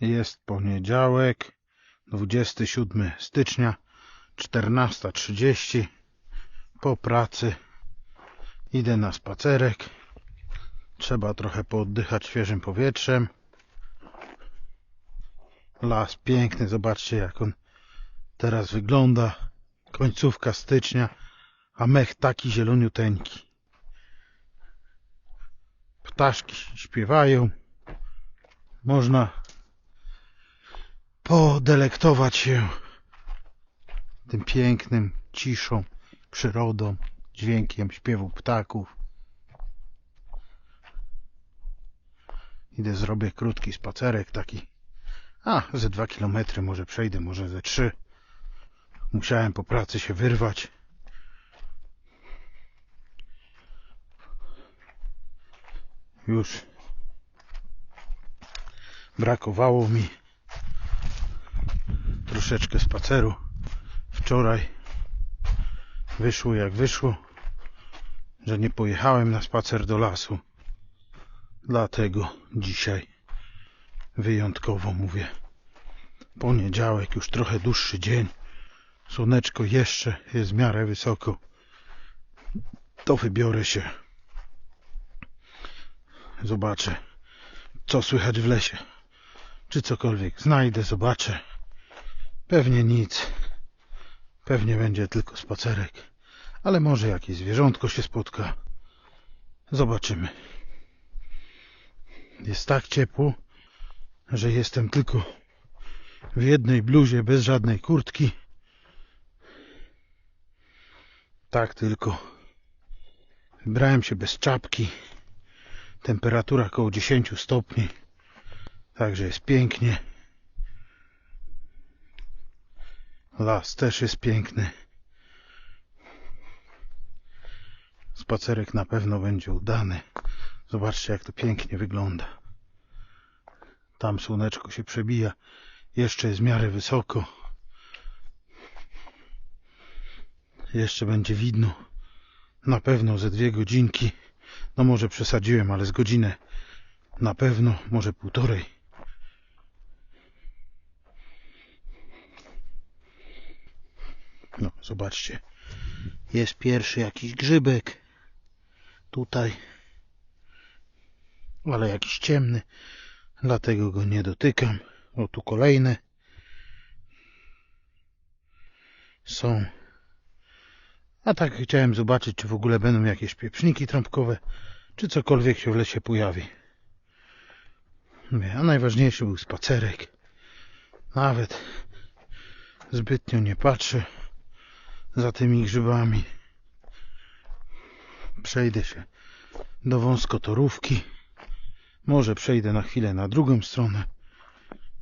Jest poniedziałek, 27 stycznia, 14.30. Po pracy idę na spacerek. Trzeba trochę pooddychać świeżym powietrzem. Las piękny, zobaczcie jak on teraz wygląda. Końcówka stycznia, a mech taki zieloniuteńki. Ptaszki śpiewają. Można podelektować się tym pięknym ciszą, przyrodą, dźwiękiem śpiewu ptaków. Idę zrobię krótki spacerek taki. A, ze dwa kilometry może przejdę, może ze trzy. Musiałem po pracy się wyrwać. Już brakowało mi troszeczkę spaceru. Wczoraj wyszło jak wyszło, że nie pojechałem na spacer do lasu. Dlatego dzisiaj wyjątkowo mówię. Poniedziałek, już trochę dłuższy dzień. Słoneczko jeszcze jest w miarę wysoko. To wybiorę się. Zobaczę, co słychać w lesie. Czy cokolwiek znajdę, zobaczę. Pewnie nic. Pewnie będzie tylko spacerek. Ale może jakieś zwierzątko się spotka. Zobaczymy. Jest tak ciepło, że jestem tylko w jednej bluzie, bez żadnej kurtki. Tak tylko. Wybrałem się bez czapki. Temperatura około 10 stopni. Także jest pięknie. Las też jest piękny. Spacerek na pewno będzie udany. Zobaczcie, jak to pięknie wygląda. Tam słoneczko się przebija. Jeszcze jest w miarę wysoko. Jeszcze będzie widno. Na pewno ze dwie godzinki. No może przesadziłem, ale z godzinę. Na pewno, może półtorej. No, zobaczcie. Jest pierwszy jakiś grzybek. Tutaj. Ale jakiś ciemny. Dlatego go nie dotykam. O, tu kolejne. Są. A tak chciałem zobaczyć, czy w ogóle będą jakieś pieprzniki trąbkowe, czy cokolwiek się w lesie pojawi. A najważniejszy był spacerek. Nawet zbytnio nie patrzę za tymi grzybami. Przejdę się do wąskotorówki. Może przejdę na chwilę na drugą stronę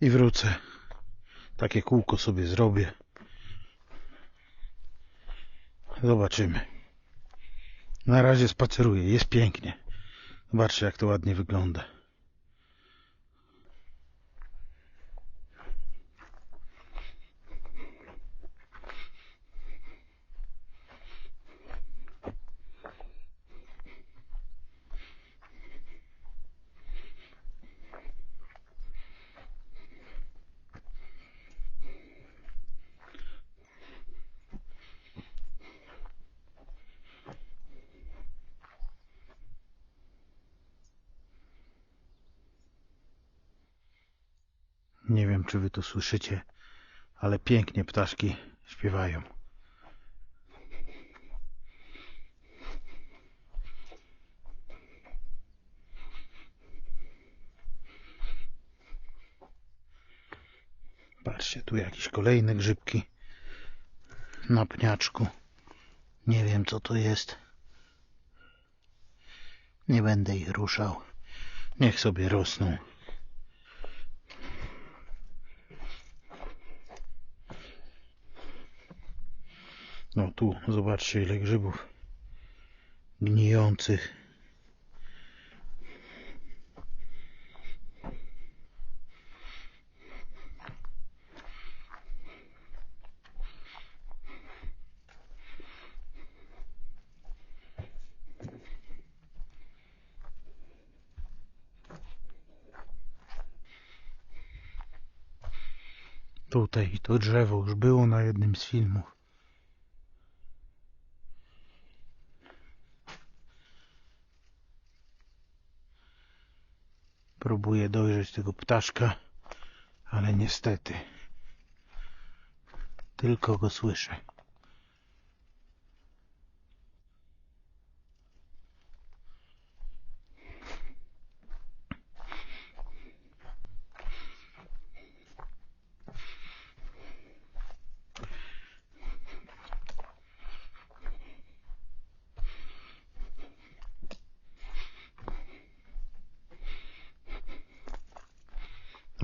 i wrócę. Takie kółko sobie zrobię. Zobaczymy. Na razie spaceruję. Jest pięknie. Zobaczcie, jak to ładnie wygląda. Nie wiem, czy wy to słyszycie, ale pięknie ptaszki śpiewają. Patrzcie, tu jakieś kolejne grzybki na pniaczku. Nie wiem, co to jest. Nie będę ich ruszał. Niech sobie rosną. tu zobaczcie ile grzybów gnijących. Tutaj to drzewo już było na jednym z filmów. Próbuję dojrzeć tego ptaszka, ale niestety tylko go słyszę.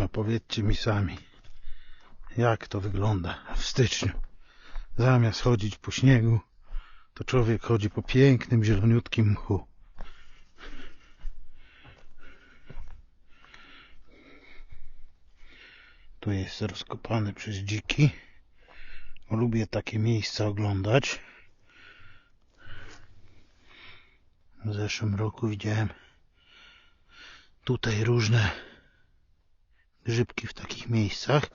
No powiedzcie mi sami, jak to wygląda w styczniu. Zamiast chodzić po śniegu, to człowiek chodzi po pięknym, zieloniutkim mchu. Tu jest rozkopany przez dziki. Lubię takie miejsca oglądać. W zeszłym roku widziałem tutaj różne grzybki w takich miejscach.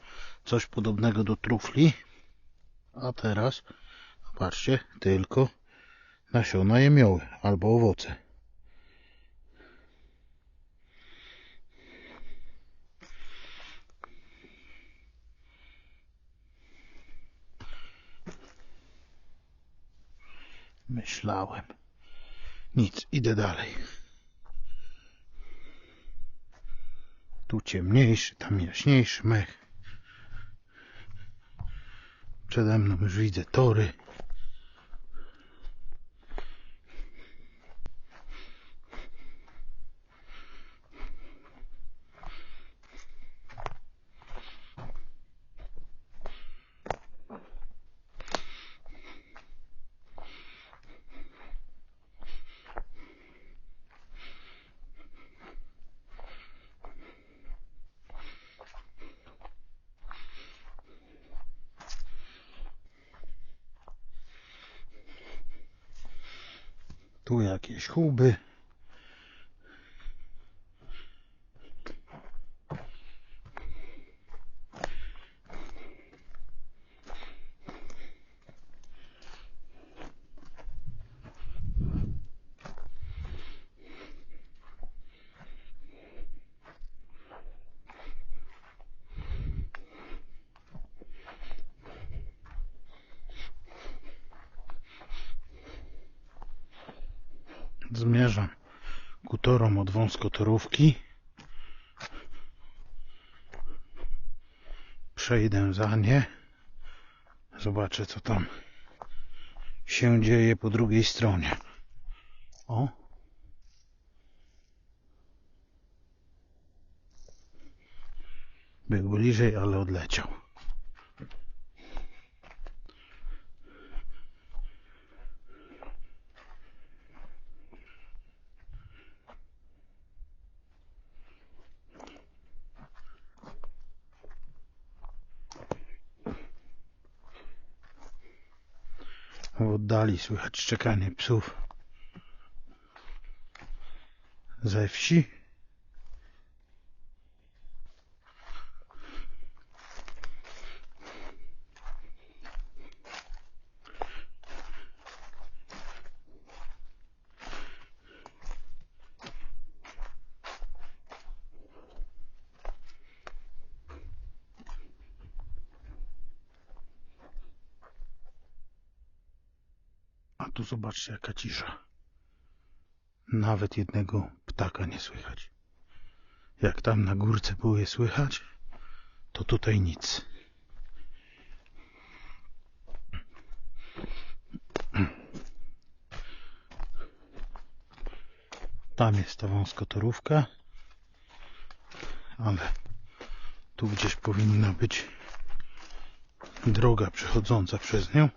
Coś podobnego do trufli. A teraz, zobaczcie, tylko nasiona jemioły albo owoce. Myślałem. Nic, idę dalej. Tu ciemniejszy, tam jaśniejszy mech. Przede mną już widzę tory. Tu jakieś chuby. Zmierzam ku torom od wąskotorówki. Przejdę za nie. Zobaczę, co tam się dzieje po drugiej stronie. O. Był bliżej, ale odleciał. W oddali słychać szczekanie psów ze wsi. Tu zobaczcie jaka cisza. Nawet jednego ptaka nie słychać. Jak tam na górce było je słychać, to tutaj nic. Tam jest ta wąskotorówka, ale tu gdzieś powinna być droga przechodząca przez nią.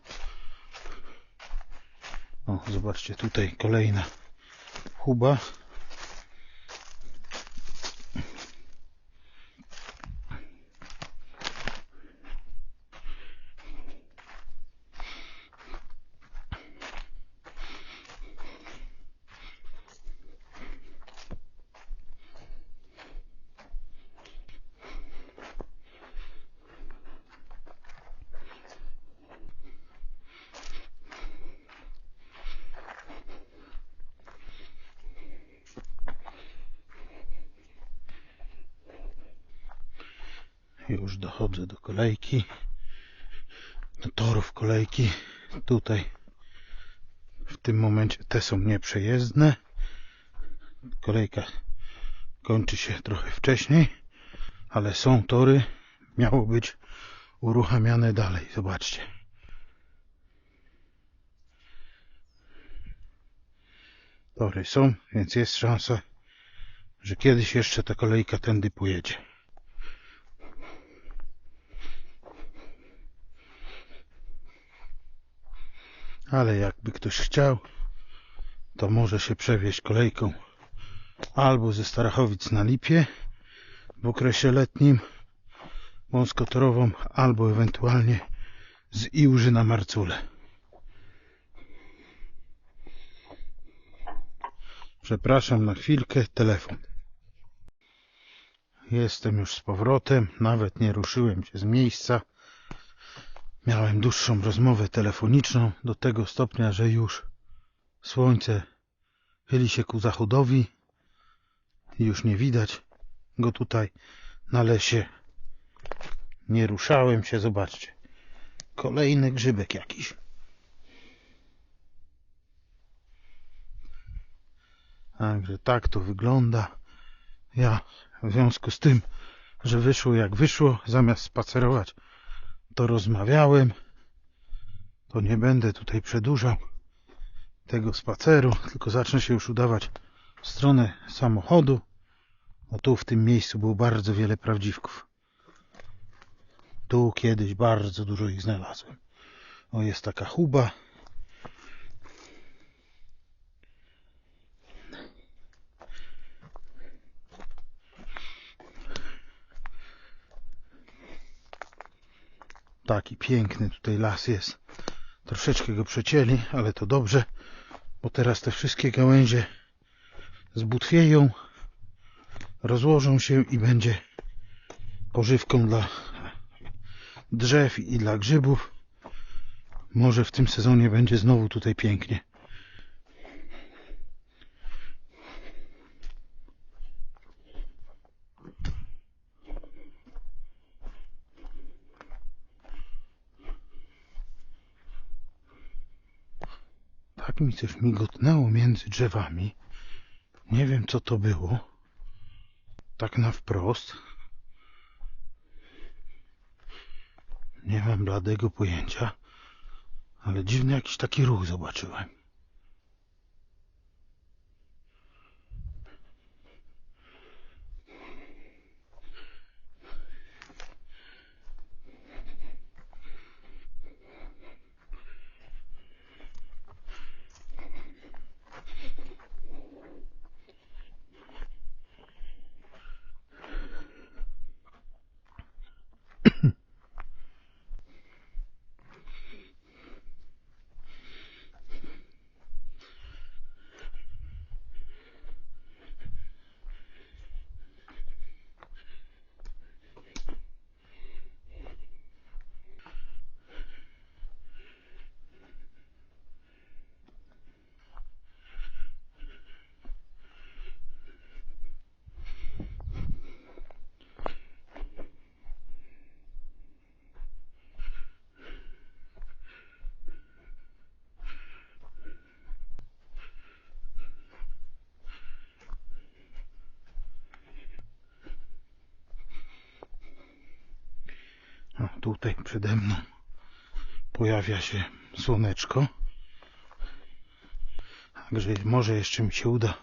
O, zobaczcie, tutaj kolejna huba. Już dochodzę do kolejki. Do torów kolejki. Tutaj w tym momencie te są nieprzejezdne. Kolejka kończy się trochę wcześniej, ale są tory. Miało być uruchamiane dalej. Zobaczcie. Tory są, więc jest szansa, że kiedyś jeszcze ta kolejka tędy pojedzie. Ale jakby ktoś chciał, to może się przewieźć kolejką albo ze Starachowic na Lipie w okresie letnim wąskotorową, albo ewentualnie z Iłży na Marcule. Przepraszam na chwilkę, telefon. Jestem już z powrotem, nawet nie ruszyłem się z miejsca. Miałem dłuższą rozmowę telefoniczną do tego stopnia, że już słońce chyli się ku zachodowi i już nie widać go tutaj na lesie. Nie ruszałem się, zobaczcie. Kolejny grzybek jakiś. Także tak to wygląda. Ja w związku z tym, że wyszło jak wyszło, zamiast spacerować, to rozmawiałem. To nie będę tutaj przedłużał tego spaceru, tylko zacznę się już udawać w stronę samochodu. No tu w tym miejscu było bardzo wiele prawdziwków. Tu kiedyś bardzo dużo ich znalazłem. O, jest taka chuba. Taki piękny tutaj las jest. Troszeczkę go przecięli, ale to dobrze, bo teraz te wszystkie gałęzie zbutwieją, rozłożą się i będzie pożywką dla drzew i dla grzybów. Może w tym sezonie będzie znowu tutaj pięknie. Mi coś migotnęło między drzewami. Nie wiem co to było. Tak na wprost. Nie mam bladego pojęcia, ale dziwny jakiś taki ruch zobaczyłem. O, tutaj przede mną pojawia się słoneczko. Także może jeszcze mi się uda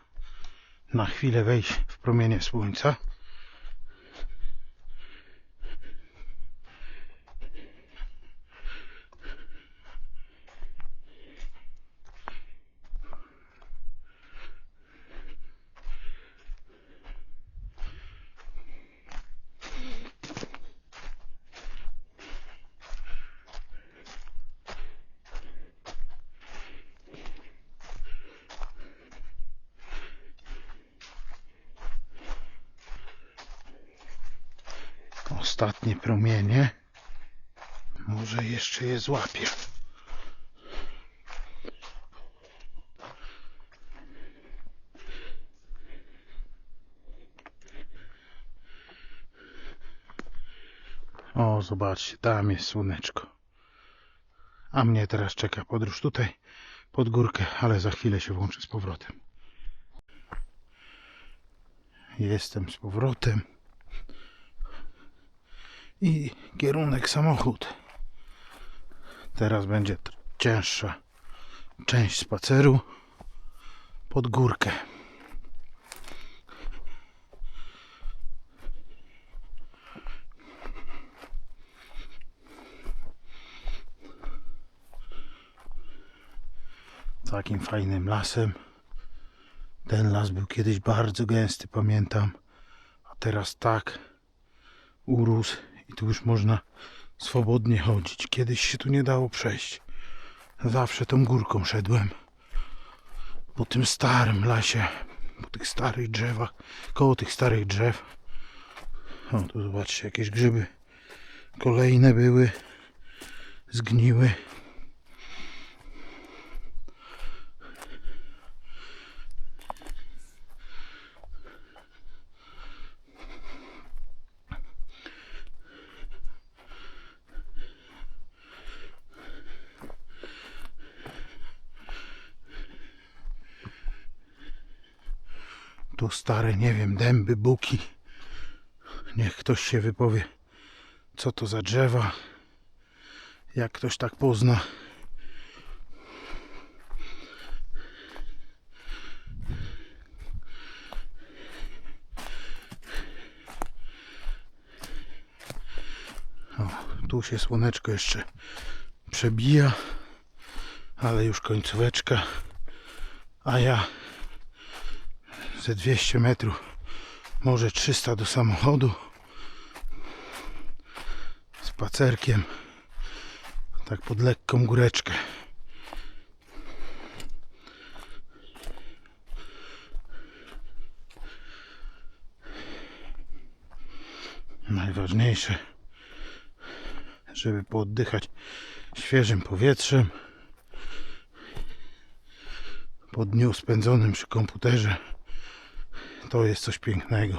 na chwilę wejść w promienie słońca. Ostatnie promienie. Może jeszcze je złapię. O, zobaczcie, tam jest słoneczko. A mnie teraz czeka podróż tutaj, pod górkę, ale za chwilę się włączę z powrotem. Jestem z powrotem. I kierunek samochód. Teraz będzie cięższa część spaceru pod górkę. Takim fajnym lasem. Ten las był kiedyś bardzo gęsty, pamiętam. A teraz tak urósł i tu już można swobodnie chodzić. Kiedyś się tu nie dało przejść. Zawsze tą górką szedłem. Po tym starym lasie, po tych starych drzewach, koło tych starych drzew. O, tu zobaczcie, jakieś grzyby kolejne były, zgniły. Tu stare, nie wiem, dęby, buki. Niech ktoś się wypowie, co to za drzewa. Jak ktoś tak pozna. O, tu się słoneczko jeszcze przebija, ale już końcóweczka. A ja ze 200 metrów, może 300 do samochodu. Spacerkiem, tak pod lekką góreczkę. Najważniejsze, żeby pooddychać świeżym powietrzem po dniu spędzonym przy komputerze. To jest coś pięknego.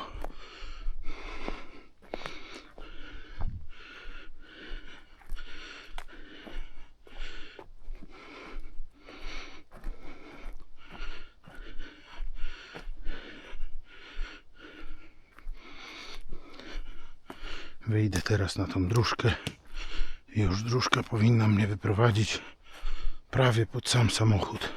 Wyjdę teraz na tą dróżkę. Już dróżka powinna mnie wyprowadzić prawie pod sam samochód.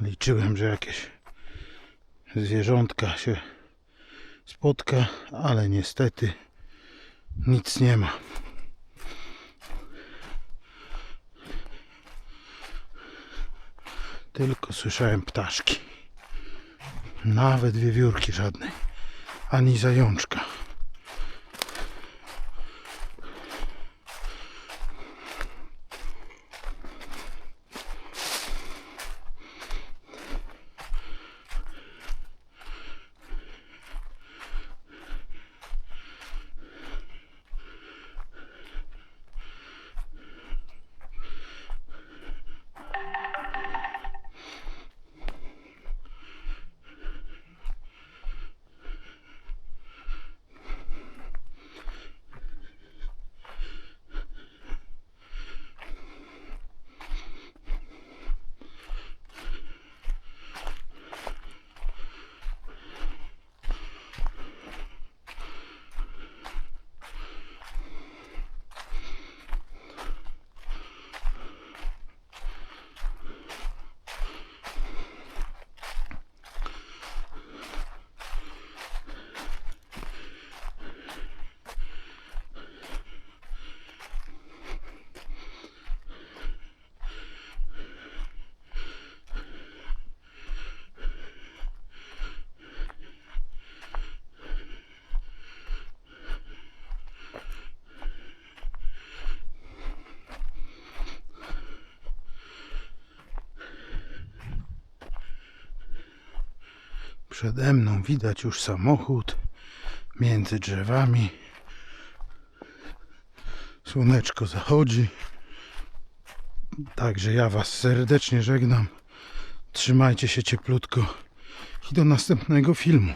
Liczyłem, że jakieś zwierzątka się spotka, ale niestety nic nie ma. Tylko słyszałem ptaszki. Nawet wiewiórki żadnej. Ani zajączka. Przede mną widać już samochód między drzewami. Słoneczko zachodzi. Także ja Was serdecznie żegnam. Trzymajcie się cieplutko i do następnego filmu.